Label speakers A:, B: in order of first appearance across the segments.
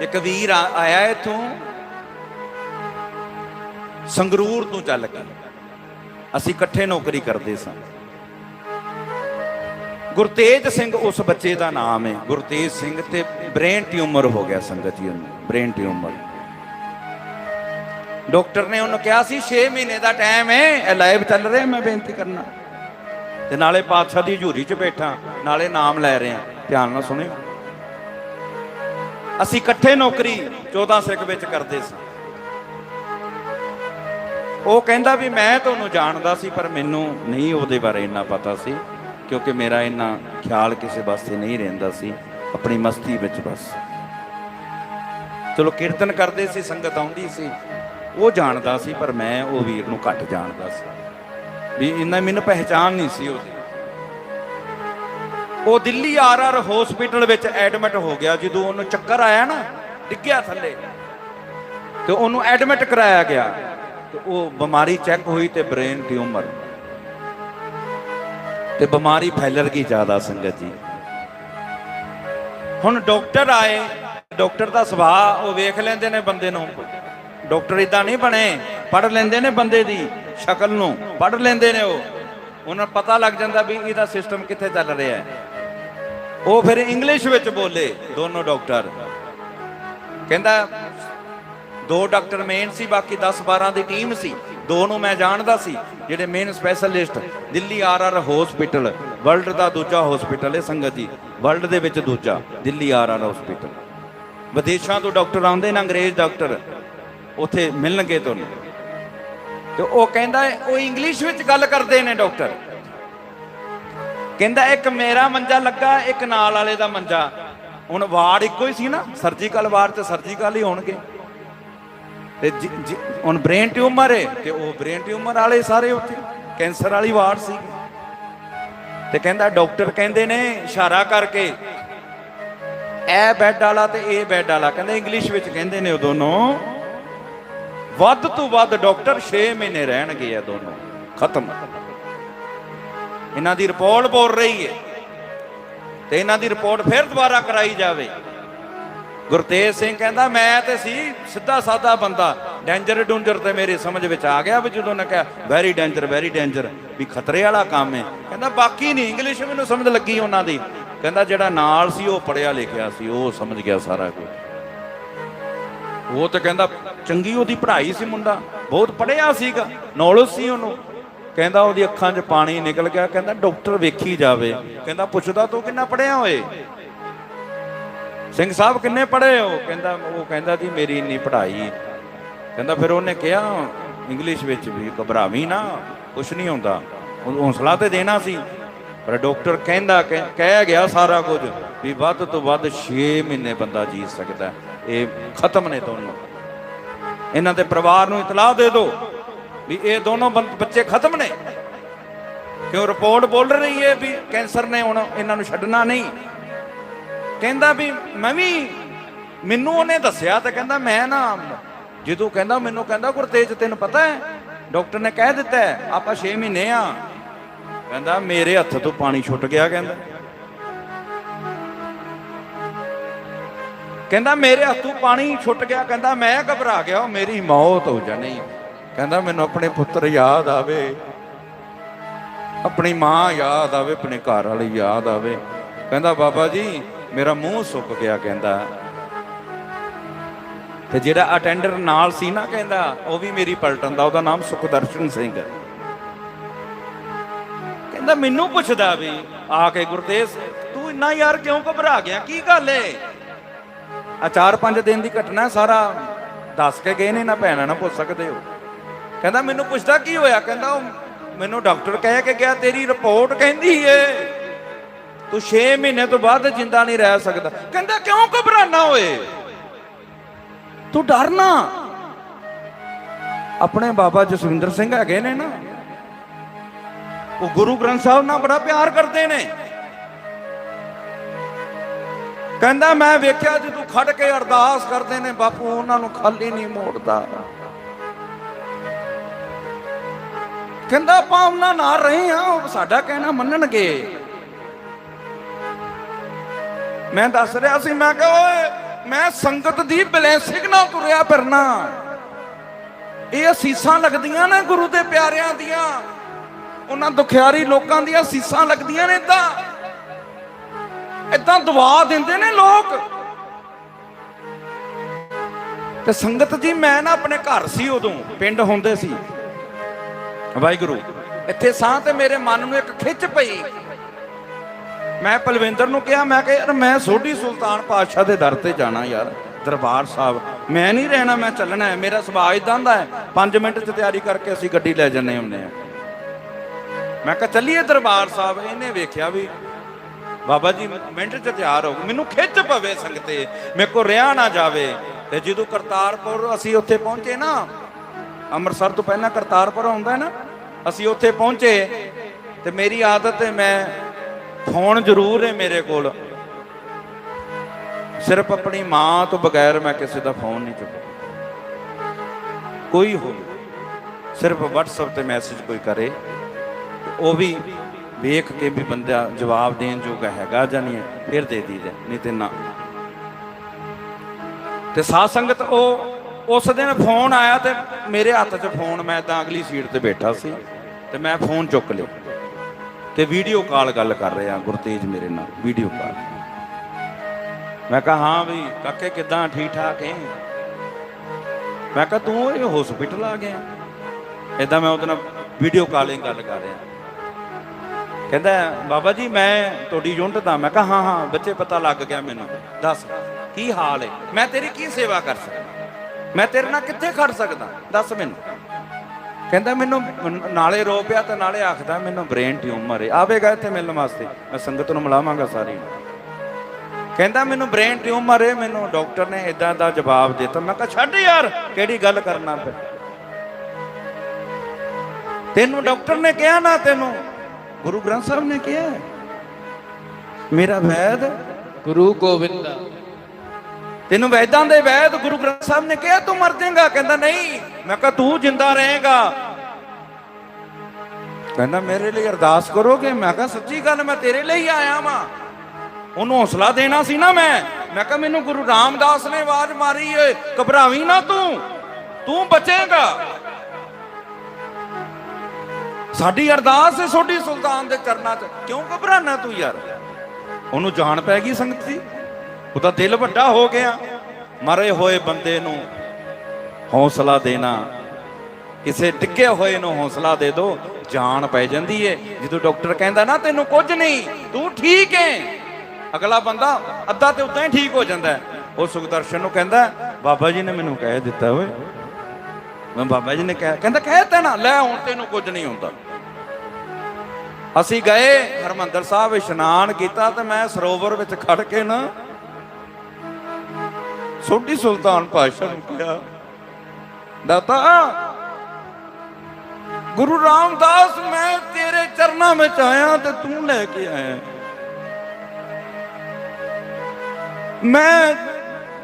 A: ਇੱਕ ਵੀਰ ਆਇਆ ਇੱਥੋਂ, ਸੰਗਰੂਰ ਤੋਂ ਚੱਲ ਕੇ। ਅਸੀਂ ਇਕੱਠੇ ਨੌਕਰੀ ਕਰਦੇ ਸਾਂ। ਗੁਰਤੇਜ ਸਿੰਘ ਉਸ ਬੱਚੇ ਦਾ ਨਾਮ ਹੈ। ਗੁਰਤੇਜ ਸਿੰਘ ਤੇ ਬ੍ਰੇਨ ਟਿਊਮਰ ਹੋ ਗਿਆ ਸੰਗਤ ਜੀ ਉਹਨੂੰ, ਬ੍ਰੇਨ ਟਿਊਮਰ। ਡਾਕਟਰ ਨੇ ਉਹਨੂੰ ਕਿਹਾ ਸੀ 6 ਮਹੀਨੇ ਦਾ ਟਾਈਮ ਹੈ, ਇਹ ਲਾਈਵ ਚੱਲ ਰਿਹਾ, ਮੈਂ ਬੇਨਤੀ ਕਰਨਾ। ਤੇ ਨਾਲੇ ਪਾਤਸ਼ਾਹ ਦੀ ਹਜ਼ੂਰੀ 'ਚ ਬੈਠਾ, ਨਾਲੇ ਨਾਮ ਲੈ ਰਿਹਾ। ਧਿਆਨ ਨਾਲ ਸੁਣਿਓ। ਅਸੀਂ ਇਕੱਠੇ ਨੌਕਰੀ 14 ਸਿੱਖ ਵਿੱਚ ਕਰਦੇ ਸੀ। ਉਹ ਕਹਿੰਦਾ ਵੀ ਮੈਂ ਤੁਹਾਨੂੰ ਜਾਣਦਾ ਸੀ, ਪਰ ਮੈਨੂੰ ਨਹੀਂ ਉਹਦੇ ਬਾਰੇ ਇੰਨਾ ਪਤਾ ਸੀ, ਕਿਉਂਕਿ ਮੇਰਾ ਇੰਨਾ ਖਿਆਲ ਕਿਸੇ ਵਾਸਤੇ ਨਹੀਂ ਰਹਿੰਦਾ ਸੀ, ਆਪਣੀ ਮਸਤੀ ਵਿੱਚ ਬਸ। ਚਲੋ ਕੀਰਤਨ ਕਰਦੇ ਸੀ, ਸੰਗਤ ਆਉਂਦੀ ਸੀ, ਉਹ ਜਾਣਦਾ ਸੀ, ਪਰ ਮੈਂ ਉਹ ਵੀਰ ਨੂੰ ਘੱਟ ਜਾਣਦਾ ਸੀ। ਵੀ ਇੰਨਾ ਮੈਨੂੰ ਪਹਿਚਾਨ ਨਹੀਂ ਸੀ ਉਹਦੀ। ਉਹ ਦਿੱਲੀ ਆਰਆਰ ਹਸਪੀਟਲ ਵਿੱਚ ਐਡਮਿਟ ਹੋ ਗਿਆ, ਜਦੋਂ ਉਹਨੂੰ ਚੱਕਰ ਆਇਆ ਨਾ, ਡਿੱਗਿਆ ਥੱਲੇ। ਤੇ ਉਹਨੂੰ ਐਡਮਿਟ ਕਰਾਇਆ ਗਿਆ। ਤੇ ਉਹ ਬਿਮਾਰੀ ਚੈੱਕ ਹੋਈ ਤੇ ਬ੍ਰੇਨ ਟਿਊਮਰ। ਤੇ ਬਿਮਾਰੀ ਫੈਲਰ ਗਈ ਜ਼ਿਆਦਾ ਸੰਗਤ ਜੀ। ਹੁਣ ਡਾਕਟਰ ਆਏ, ਡਾਕਟਰ ਦਾ ਸੁਭਾਅ ਉਹ ਵੇਖ ਲੈਂਦੇ ਨੇ ਬੰਦੇ ਨੂੰ। ਡਾਕਟਰ ਇਦਾਂ ਨਹੀਂ ਬਣੇ ਪੜ ਲੈਂਦੇ ਨੇ ਬੰਦੇ ਦੀ ਸ਼ਕਲ ਨੂੰ ਪੜ ਲੈਂਦੇ ਨੇ ਉਹ। ਉਹਨਾਂ ਨੂੰ ਪਤਾ ਲੱਗ ਜਾਂਦਾ ਵੀ ਇਹਦਾ ਸਿਸਟਮ ਕਿੱਥੇ ਚੱਲ ਰਿਹਾ ਹੈ। ਉਹ ਫਿਰ ਇੰਗਲਿਸ਼ ਵਿੱਚ ਬੋਲੇ, ਦੋਨੋਂ ਡਾਕਟਰ ਕਹਿੰਦਾ, ਦੋ ਡਾਕਟਰ ਮੇਨ ਸੀ, ਬਾਕੀ 10 12 ਦੀ ਟੀਮ ਸੀ। ਦੋ ਨੂੰ ਮੈਂ ਜਾਣਦਾ ਸੀ, ਜਿਹੜੇ main specialist Delhi R R hospital world ਦਾ ਦੂਜਾ ਹਸਪੀਟਲ ਹੈ ਸੰਗਤ ਜੀ। ਵਰਲਡ ਦੇ ਵਿੱਚ ਦੂਜਾ, ਦਿੱਲੀ ਆਰ ਆਰ ਹਸਪੀਟਲ ਵਿਦੇਸ਼ਾਂ ਤੋਂ ਡਾਕਟਰ ਆਉਂਦੇ ਨੇ, ਅੰਗਰੇਜ਼ ਡਾਕਟਰ ਉੱਥੇ ਮਿਲਣਗੇ ਤੁਹਾਨੂੰ। ਤੇ ਉਹ ਕਹਿੰਦਾ, ਉਹ ਇੰਗਲਿਸ਼ ਵਿੱਚ ਗੱਲ ਕਰਦੇ ਨੇ ਡਾਕਟਰ ਕਹਿੰਦਾ ਇੱਕ ਮੇਰਾ ਮੰਜਾ ਲੱਗਾ, ਇੱਕ ਨਾਲ ਵਾਲੇ ਦਾ ਮੰਜਾ। ਹੁਣ ਵਾਰਡ ਇੱਕੋ ਹੀ ਸੀ ਨਾ ਸਰਜੀਕਲ ਵਾਰਡ ਤੇ ਸਰਜੀਕਲ ਹੀ ਹੋਣਗੇ। ਤੇ ਜਿ- ਹੁਣ ਬ੍ਰੇਨ ਟਿਊਮਰ ਹੈ ਤੇ ਉਹ ਬ੍ਰੇਨ ਟਿਊਮਰ ਵਾਲੇ ਸਾਰੇ ਉੱਥੇ ਕੈਂਸਰ ਵਾਲੀ ਵਾਰਡ ਸੀ। ਤੇ ਕਹਿੰਦਾ ਡਾਕਟਰ ਕਹਿੰਦੇ ਨੇ, ਇਸ਼ਾਰਾ ਕਰਕੇ, ਇਹ ਬੈੱਡ ਵਾਲਾ ਤੇ ਇਹ ਬੈੱਡ ਵਾਲਾ, ਕਹਿੰਦੇ ਇੰਗਲਿਸ਼ ਵਿੱਚ ਕਹਿੰਦੇ ਨੇ ਉਹ ਦੋਨੋਂ, ਵੱਧ ਤੋਂ ਵੱਧ ਡਾਕਟਰ 6 ਮਹੀਨੇ ਰਹਿਣਗੇ ਇਹ ਦੋਨੋਂ, ਖਤਮ। ਇਹਨਾਂ ਦੀ ਰਿਪੋਰਟ ਬੋਲ ਰਹੀ ਹੈ ਤੇ ਇਹਨਾਂ ਦੀ ਰਿਪੋਰਟ ਫਿਰ ਦੁਬਾਰਾ ਕਰਾਈ ਜਾਵੇ। ਗੁਰਤੇਜ ਸਿੰਘ ਕਹਿੰਦਾ, ਮੈਂ ਤੇ ਸੀ ਸਿੱਧਾ ਸਾਦਾ ਬੰਦਾ। ਡੇਂਜਰ ਡੂੰਜਰ ਤੇ ਮੇਰੇ ਸਮਝ ਵਿੱਚ ਆ ਗਿਆ ਵੀ ਜਦੋਂ ਨੇ ਕਿਹਾ ਵੈਰੀ ਡੇਂਜਰ ਵੈਰੀ ਡੇਂਜਰ ਵੀ ਖਤਰੇ ਵਾਲਾ ਕੰਮ ਹੈ। ਕਹਿੰਦਾ, ਬਾਕੀ ਨਹੀਂ ਇੰਗਲਿਸ਼ ਮੈਨੂੰ ਸਮਝ ਲੱਗੀ ਉਹਨਾਂ ਦੀ। ਕਹਿੰਦਾ, ਜਿਹੜਾ ਨਾਲ ਸੀ, ਉਹ ਪੜਿਆ ਲਿਖਿਆ ਸੀ, ਉਹ ਸਮਝ ਗਿਆ ਸਾਰਾ ਕੁਝ। ਉਹ ਤਾਂ ਕਹਿੰਦਾ, ਚੰਗੀ ਉਹਦੀ ਪੜ੍ਹਾਈ ਸੀ ਮੁੰਡਾ, ਬਹੁਤ ਪੜਿਆ ਸੀਗਾ ਨੌਲੇਜ ਸੀ ਉਹਨੂੰ। ਕਹਿੰਦਾ ਉਹਦੀ ਅੱਖਾਂ 'ਚ ਪਾਣੀ ਨਿਕਲ ਗਿਆ, ਕਹਿੰਦਾ ਡਾਕਟਰ ਵੇਖੀ ਜਾਵੇ। ਕਹਿੰਦਾ ਪੁੱਛਦਾ ਤੂੰ ਕਿੰਨਾ ਪੜਿਆ ਹੋਏ ਸਿੰਘ ਸਾਹਿਬ ਕਿੰਨੇ ਪੜ੍ਹੇ ਹੋ? ਕਹਿੰਦਾ, ਉਹ ਕਹਿੰਦਾ ਜੀ ਮੇਰੀ ਇੰਨੀ ਪੜ੍ਹਾਈ। ਕਹਿੰਦਾ ਫਿਰ ਉਹਨੇ ਕਿਹਾ, ਇੰਗਲਿਸ਼ ਵਿੱਚ ਵੀ ਘਬਰਾਵੀਂ ਨਾ, ਕੁਛ ਨਹੀਂ ਹੁੰਦਾ। ਉਹ ਹੌਸਲਾ ਤੇ ਦੇਣਾ ਸੀ। ਪਰ ਡਾਕਟਰ ਕਹਿੰਦਾ, ਕਹਿ ਗਿਆ ਸਾਰਾ ਕੁਝ ਵੀ ਵੱਧ ਤੋਂ ਵੱਧ 6 ਮਹੀਨੇ ਬੰਦਾ ਜੀ ਸਕਦਾ। ਇਹ ਖਤਮ ਨੇ ਦੋਨੋਂ। ਇਹਨਾਂ ਦੇ ਪਰਿਵਾਰ ਨੂੰ ਇਤਲਾਹ ਦੇ ਦਿਓ। ਵੀ ਇਹ ਦੋਨੋਂ ਬੰ- ਬੱਚੇ ਖਤਮ ਨੇ। ਕਿਉਂ ਰਿਪੋਰਟ ਬੋਲ ਰਹੀ ਹੈ ਵੀ ਕੈਂਸਰ ਨੇ ਹੁਣ ਇਹਨਾਂ ਨੂੰ ਛੱਡਣਾ ਨਹੀਂ। ਕਹਿੰਦਾ ਵੀ ਮੈਂ ਵੀ, ਮੈਨੂੰ ਉਹਨੇ ਦੱਸਿਆ ਤੇ ਕਹਿੰਦਾ ਮੈਂ ਨਾ, ਜਦੋਂ ਕਹਿੰਦਾ, ਮੈਨੂੰ ਕਹਿੰਦਾ ਗੁਰਤੇਜ, ਤੈਨੂੰ ਪਤਾ ਹੈ, ਡਾਕਟਰ ਨੇ ਕਹਿ ਦਿੱਤਾ ਆਪਾਂ 6 ਮਹੀਨੇ ਆ। ਕਹਿੰਦਾ ਮੇਰੇ ਹੱਥ ਤੋਂ ਪਾਣੀ ਛੁੱਟ ਗਿਆ, ਕਹਿੰਦਾ। ਕਹਿੰਦਾ ਮੇਰੇ ਹੱਥੋਂ ਪਾਣੀ ਛੁੱਟ ਗਿਆ, ਕਹਿੰਦਾ ਮੈਂ ਘਬਰਾ ਗਿਆ, ਉਹ ਮੇਰੀ ਮੌਤ ਹੋ ਜਾਣੀ। ਕਹਿੰਦਾ ਮੈਨੂੰ ਆਪਣੇ ਪੁੱਤਰ ਯਾਦ ਆਵੇ। ਆਪਣੀ ਮਾਂ ਯਾਦ ਆਵੇ, ਆਪਣੇ ਘਰ ਵਾਲੀ ਯਾਦ ਆਵੇ। ਕਹਿੰਦਾ, ਬਾਬਾ ਜੀ, ਮੇਰਾ ਮੂੰਹ ਸੁੱਕ ਗਿਆ, ਕਹਿੰਦਾ। ਤੇ ਜਿਹੜਾ ਅਟੈਂਡਰ ਨਾਲ ਸੀ ਨਾ, ਕਹਿੰਦਾ, ਉਹ ਵੀ ਮੇਰੀ ਪਲਟਨ ਦਾ, ਉਹਦਾ ਨਾਮ ਸੁਖਦਰਸ਼ਨ ਸਿੰਘ ਹੈ। ਕਹਿੰਦਾ, ਮੈਨੂੰ ਪੁੱਛਦਾ ਵੀ, ਆ ਕੇ ਗੁਰਤੇਜ ਤੂੰ ਇੰਨਾ ਯਾਰ ਕਿਉਂ ਘਬਰਾ ਗਿਆ? ਕੀ ਗੱਲ ਏ? ਆ ਚਾਰ ਪੰਜ ਦਿਨ ਦੀ ਘਟਨਾ ਸਾਰਾ ਦੱਸ ਕੇ ਗਏ ਨੇ, ਨਾ ਭੈਣਾਂ ਨਾ ਪੁੱਛ ਸਕਦੇ ਹੋ। ਕਹਿੰਦਾ, ਮੈਨੂੰ ਪੁੱਛਦਾ ਕੀ ਹੋਇਆ? ਕਹਿੰਦਾ, ਉਹ ਮੈਨੂੰ ਡਾਕਟਰ ਕਹਿ ਕੇ ਗਿਆ, ਤੇਰੀ ਰਿਪੋਰਟ ਕਹਿੰਦੀ ਏ। ਤੂੰ 6 ਮਹੀਨੇ ਤੋਂ ਬਾਅਦ ਜਿੰਦਾ ਨਹੀਂ ਰਹਿ ਸਕਦਾ। ਕਹਿੰਦਾ, ਕਿਉਂ ਘਬਰਾਨਾ ਓਏ? ਤੂੰ ਡਰਨਾ ਆਪਣੇ ਬਾਬਾ ਜਸਵਿੰਦਰ ਸਿੰਘ ਹੈਗੇ ਨੇ ਨਾ, ਉਹ ਗੁਰੂ ਗ੍ਰੰਥ ਸਾਹਿਬ ਨਾਲ ਬੜਾ ਪਿਆਰ ਕਰਦੇ ਨੇ। ਕਹਿੰਦਾ, ਮੈਂ ਵੇਖਿਆ ਜਦੋਂ ਖੜ ਕੇ ਅਰਦਾਸ ਕਰਦੇ ਨੇ, ਬਾਪੂ, ਉਹਨਾਂ ਨੂੰ ਖਾਲੀ ਨਹੀਂ ਮੋੜਦਾ। ਕਹਿੰਦਾ ਆਪਾਂ ਉਹਨਾਂ ਨਾਲ ਰਹੇ ਆ ਉਹ ਸਾਡਾ ਕਹਿਣਾ ਮੰਨਣਗੇ। ਮੈਂ ਦੱਸ ਰਿਹਾ ਸੀ, ਮੈਂ ਕਿਹਾ, ਓਏ, ਮੈਂ ਸੰਗਤ ਦੀ ਬਲੈਸਿੰਗ ਨਾਲ ਤੁਰਿਆ ਫਿਰਨਾ। ਇਹ ਅਸੀਸਾਂ ਲੱਗਦੀਆਂ ਨੇ ਗੁਰੂ ਦੇ ਪਿਆਰਿਆਂ ਦੀਆਂ। ਉਹਨਾਂ ਦੁਖਿਆਰੀ ਲੋਕਾਂ ਦੀਆਂ ਅਸੀਸਾਂ ਲੱਗਦੀਆਂ ਨੇ ਇਦਾਂ। ਇਦਾਂ ਦੁਆ ਦਿੰਦੇ ਨੇ ਲੋਕ। ਤੇ ਸੰਗਤ ਜੀ, ਮੈਂ ਨਾ ਆਪਣੇ ਘਰ ਸੀ ਉਦੋਂ, ਪਿੰਡ ਹੁੰਦੇ ਸੀ। ਵਾਹਿਗੁਰੂ, ਇੱਥੇ ਸਾਹ ਤੇ ਮੇਰੇ ਮਨ ਨੂੰ ਇੱਕ ਖਿੱਚ ਪਈ। ਮੈਂ ਪਲਵਿੰਦਰ ਨੂੰ ਕਿਹਾ, ਮੈਂ ਕਿਹਾ, ਯਾਰ ਮੈਂ ਸੋਢੀ ਸੁਲਤਾਨ ਪਾਤਸ਼ਾਹ ਦੇ ਦਰ ਤੇ ਜਾਣਾ ਯਾਰ, ਦਰਬਾਰ ਸਾਹਿਬ। ਮੈਂ ਨਹੀਂ ਰਹਿਣਾ, ਮੈਂ ਚੱਲਣਾ ਹੈ, ਮੇਰਾ ਸੁਭਾਅ ਇਦਾਂ ਦਾ ਹੈ। 5 ਮਿੰਟ ਚ ਤਿਆਰੀ ਕਰਕੇ ਅਸੀਂ ਗੱਡੀ ਲੈ ਜੰਨੇ ਹੁੰਦੇ ਆ ਮੈਂ ਕਿਹਾ, ਚੱਲੀਏ ਦਰਬਾਰ ਸਾਹਿਬ, ਇਹਨੇ ਵੇਖਿਆ ਵੀ ਬਾਬਾ ਜੀ ਮਿੰਟ ਚ ਤਿਆਰ ਹੋ ਮੈਨੂੰ ਖਿੱਚ ਪਵੇ ਸੰਗਤੇ, ਮੇਰੇ ਕੋ ਰਿਆ ਨਾ ਜਾਵੇ। ਤੇ ਜਦੋਂ ਕਰਤਾਰਪੁਰ ਅਸੀਂ ਉੱਥੇ ਪਹੁੰਚੇ ਨਾ ਅੰਮ੍ਰਿਤਸਰ ਤੋਂ ਪਹਿਲਾਂ ਕਰਤਾਰਪੁਰ ਆਉਂਦਾ ਨਾ, ਅਸੀਂ ਉੱਥੇ ਪਹੁੰਚੇ ਤੇ ਮੇਰੀ ਆਦਤ ਹੈ ਮੈਂ ਫੋਨ ਜ਼ਰੂਰ ਹੈ ਮੇਰੇ ਕੋਲ। ਸਿਰਫ ਆਪਣੀ ਮਾਂ ਤੋਂ ਬਗੈਰ ਮੈਂ ਕਿਸੇ ਦਾ ਫੋਨ ਨਹੀਂ ਚੁੱਕਦਾ। ਕੋਈ ਹੋ ਸਿਰਫ WhatsApp ਤੇ ਮੈਸੇਜ ਕੋਈ ਕਰੇ। ਉਹ ਵੀ ਵੇਖ ਕੇ ਵੀ ਬੰਦਾ ਜਵਾਬ ਦੇਣ ਜੋਗਾ ਹੈਗਾ ਜਾਂ ਨਹੀਂ ਫਿਰ ਦੇ ਦੀਦਾ ਨਹੀਂ ਤੇ ਨਾ। ਤੇ ਸਾਧ ਸੰਗਤ ਉਹ ਉਸ ਦਿਨ ਫੋਨ ਆਇਆ ਤੇ ਮੇਰੇ ਹੱਥ 'ਚ ਫੋਨ, ਮੈਂ ਤਾਂ ਅਗਲੀ ਸੀਟ ਤੇ ਬੈਠਾ ਸੀ ਤੇ ਮੈਂ ਫੋਨ ਚੁੱਕ ਲਿਆ ਤੇ ਵੀਡੀਓ ਕਾਲ ਗੱਲ ਕਰ ਰਿਹਾ ਗੁਰਤੇਜ ਮੇਰੇ ਨਾਲ ਵੀਡੀਓ ਕਾਲ ਮੈਂ ਕਿਹਾ, ਹਾਂ ਵੀ, ਕਾਕੇ ਕਿਦਾਂ? ਠੀਕ ਠਾਕ ਹੈ? ਮੈਂ ਕਿਹਾ, ਤੂੰ ਇਹ ਹਸਪੀਟਲ ਆ ਗਿਆ? ਇਦਾਂ ਮੈਂ ਉਹਦੇ ਨਾਲ ਵੀਡੀਓ ਕਾਲਿੰਗ ਗੱਲ ਕਰ ਰਿਹਾ। ਕਹਿੰਦਾ, ਬਾਬਾ ਜੀ, ਮੈਂ ਤੁਹਾਡੀ ਯੂਨਿਟ ਦਾ ਮੈਂ ਕਿਹਾ, ਹਾਂ ਹਾਂ, ਬੱਚੇ ਪਤਾ ਲੱਗ ਗਿਆ ਮੈਨੂੰ। ਦੱਸ, ਕੀ ਹਾਲ ਹੈ? ਮੈਂ ਤੇਰੀ ਕੀ ਸੇਵਾ ਕਰ ਸਕਦਾ? ਮੈਂ ਤੇਰੇ ਨਾਲ ਕਿੱਥੇ ਖੜ ਸਕਦਾ? ਦੱਸ ਮੈਨੂੰ। ਕਹਿੰਦਾ ਮੈਨੂੰ ਨਾਲੇ ਰੋ ਪਿਆ ਤੇ ਨਾਲੇ ਆਖਦਾ ਮੈਨੂੰ ਬ੍ਰੇਨ ਟਿਊਮਰ ਹੈ ਆਵੇਗਾ ਇੱਥੇ ਮਿਲਣ ਵਾਸਤੇ। ਮੈਂ ਸੰਗਤ ਨੂੰ ਮਿਲਾਵਾਂਗਾ ਸਾਰੀ ਕਹਿੰਦਾ ਮੈਨੂੰ ਬ੍ਰੇਨ ਟਿਊਮਰ ਹੈ ਮੈਨੂੰ ਡਾਕਟਰ ਨੇ ਇਦਾਂ ਦਾ ਜਵਾਬ ਦਿੱਤਾ। ਮੈਂ ਕਿਹਾ, ਛੱਡ ਯਾਰ, ਕਿਹੜੀ ਗੱਲ ਕਰਨਾ ਫਿਰ? ਤੈਨੂੰ ਡਾਕਟਰ ਨੇ ਕਿਹਾ ਨਾ ਤੈਨੂੰ? ਗੁਰੂ ਗ੍ਰੰਥ ਸਾਹਿਬ ਨੇ ਕਿਹਾ ਮੇਰਾ ਵੈਦ
B: ਗੁਰੂ ਗੋਬਿੰਦ।
A: ਤੈਨੂੰ ਵੈਦਾਂ ਦੇ ਵੈਦ ਗੁਰੂ ਗ੍ਰੰਥ ਸਾਹਿਬ ਨੇ ਕਿਹਾ, ਤੂੰ ਮਰ ਜਾਏਗਾ? ਕਹਿੰਦਾ, ਨਹੀਂ। ਮੈਂ ਕਿਹਾ, ਤੂੰ ਜਿੰਦਾ ਰਹੇਗਾ। ਕਹਿੰਦਾ, ਮੇਰੇ ਲਈ ਅਰਦਾਸ ਕਰੋਗੇ? ਮੈਂ ਕਿਹਾ, ਸੱਚੀ ਗੱਲ, ਮੈਂ ਤੇਰੇ ਲਈ ਆਇਆ ਵਾਂ। ਉਹਨੂੰ ਹੌਸਲਾ ਦੇਣਾ ਸੀ ਨਾ ਮੈਂ। ਮੈਂ ਕਿਹਾ, ਮੈਨੂੰ ਗੁਰੂ ਰਾਮਦਾਸ ਨੇ ਆਵਾਜ਼ ਮਾਰੀ ਏ, ਘਬਰਾਵੀਂ ਨਾ ਤੂੰ। ਤੂੰ ਬਚੇਗਾ। ਸਾਡੀ ਅਰਦਾਸ ਹੈ ਸੋਢੀ ਸੁਲਤਾਨ ਦੇ ਚਰਨਾਂ 'ਚ। ਕਿਉਂ ਘਬਰਾਣਾ ਤੂੰ ਯਾਰ? ਉਹਨੂੰ ਜਾਣ ਪੈ ਗਈ ਸੰਗਤ ਦੀ। ਉਹਦਾ ਦਿਲ ਵੱਡਾ ਹੋ ਗਿਆ। ਮਰੇ ਹੋਏ ਬੰਦੇ ਨੂੰ ਹੌਸਲਾ ਦੇਣਾ। ਕਿਸੇ ਡਿੱਗੇ ਹੋਏ ਨੂੰ ਹੌਸਲਾ ਦੇ ਦਿਓ ਜਾਨ ਪੈ ਜਾਂਦੀ ਏ। ਜਦੋਂ ਡਾਕਟਰ ਕਹਿੰਦਾ, ਨਾ, ਤੈਨੂੰ ਕੁਝ ਨਹੀਂ, ਤੂੰ ਠੀਕ ਏ। ਅਗਲਾ ਬੰਦਾ ਅੱਧਾ ਤੇ ਉਦਾਂ ਹੀ ਠੀਕ ਹੋ ਜਾਂਦਾ ਉਹ ਸੁਖਦਰਸ਼ਨ ਨੂੰ ਕਹਿੰਦਾ, ਬਾਬਾ ਜੀ ਨੇ ਮੈਨੂੰ ਕਹਿ ਦਿੱਤਾ ਓਏ। ਮੈਂ ਬਾਬਾ ਜੀ ਨੇ ਕਹਿ, ਕਹਿੰਦਾ, ਕਹਿ ਤਾ ਨਾ, ਲੈ, ਹੁਣ ਤੈਨੂੰ ਕੁਝ ਨਹੀਂ ਹੁੰਦਾ। ਅਸੀਂ ਗਏ, ਹਰਮੰਦਰ ਸਾਹਿਬ ਇਸ਼ਨਾਨ ਕੀਤਾ ਤੇ ਮੈਂ ਸਰੋਵਰ ਵਿੱਚ ਖੜ ਕੇ ਨਾ ਛੋਟੀ ਸੁਲਤਾਨ ਪਾਤਸ਼ਾਹ ਨੂੰ ਕਿਹਾ, ਦਾਤਾ, ਗੁਰੂ ਰਾਮਦਾਸ, ਮੈਂ ਤੇਰੇ ਚਰਨਾਂ ਵਿੱਚ ਆਇਆ ਤੇ ਤੂੰ ਲੈ ਕੇ ਆਇਆ। ਮੈਂ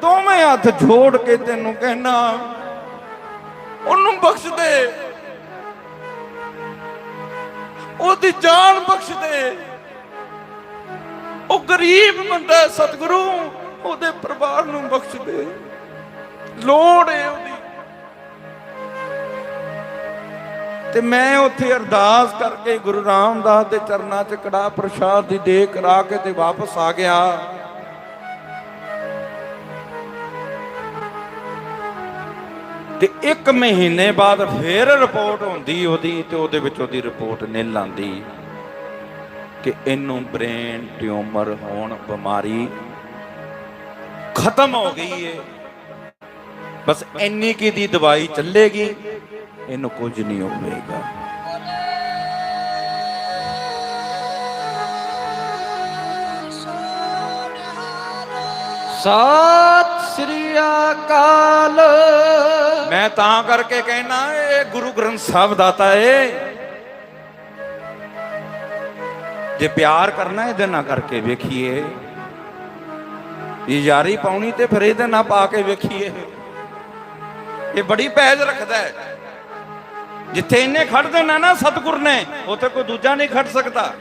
A: ਦੋਵੇਂ ਹੱਥ ਜੋੜ ਕੇ ਤੈਨੂੰ ਕਹਿਣਾ ਉਹਨੂੰ ਬਖਸ਼ ਦੇ। ਉਹਦੀ ਜਾਨ ਬਖਸ਼ ਦੇ। ਉਹ ਗਰੀਬ ਬੰਦਾ ਸਤਿਗੁਰੂ। ਉਹਦੇ ਪਰਿਵਾਰ ਨੂੰ ਬਖਸ਼ ਦੇ ਲੋੜ ਹੈ ਉਹਦੀ। ਤੇ ਮੈਂ ਉੱਥੇ ਅਰਦਾਸ ਕਰਕੇ ਗੁਰੂ ਰਾਮਦਾਸ ਦੇ ਚਰਨਾਂ 'ਚ ਕੜਾ ਪ੍ਰਸ਼ਾਦ ਦੀ ਦੇ ਕਰਾ ਕੇ ਤੇ ਵਾਪਸ ਆ ਗਿਆ। ਤੇ ਇੱਕ ਮਹੀਨੇ ਬਾਅਦ ਫੇਰ ਰਿਪੋਰਟ ਹੁੰਦੀ ਉਹਦੀ ਤੇ ਉਹਦੇ ਵਿੱਚ ਉਹਦੀ ਰਿਪੋਰਟ ਨਿਲ ਆਂਦੀ ਕਿ ਇਹਨੂੰ ਬ੍ਰੇਨ ਟਿਊਮਰ ਹੋਣ ਬਿਮਾਰੀ ਖਤਮ ਹੋ ਗਈ ਏ। ਬਸ ਇੰਨੀ ਕੀ ਦੀ ਦਵਾਈ ਚੱਲੇਗੀ ਇਹਨੂੰ ਕੁਝ ਨਹੀਂ ਹੋਵੇਗਾ।
B: ਸਤਿ ਸ੍ਰੀ ਅਕਾਲ।
A: ਮੈਂ ਤਾਂ ਕਰਕੇ ਕਹਿਣਾ ਇਹ ਗੁਰੂ ਗ੍ਰੰਥ ਸਾਹਿਬ ਦਾਤਾ ਏ। ਜੇ ਪਿਆਰ ਕਰਨਾ ਇਹਦੇ ਨਾਲ ਕਰਕੇ ਵੇਖੀਏ। ਇਹ ਯਾਰੀ ਪਾਉਣੀ ਤੇ ਫਿਰ ਇਹਦੇ ਨਾਲ ਪਾ ਕੇ ਵੇਖੀਏ। ਇਹ ਬੜੀ ਪੈਜ ਰੱਖਦਾ ਹੈ। ਜਿੱਥੇ ਇਹਨੇ ਖੜ ਦੇਣਾ ਨਾ ਸਤਿਗੁਰ ਨੇ, ਉੱਥੇ ਕੋਈ ਦੂਜਾ ਨਹੀਂ ਖੜ ਸਕਦਾ।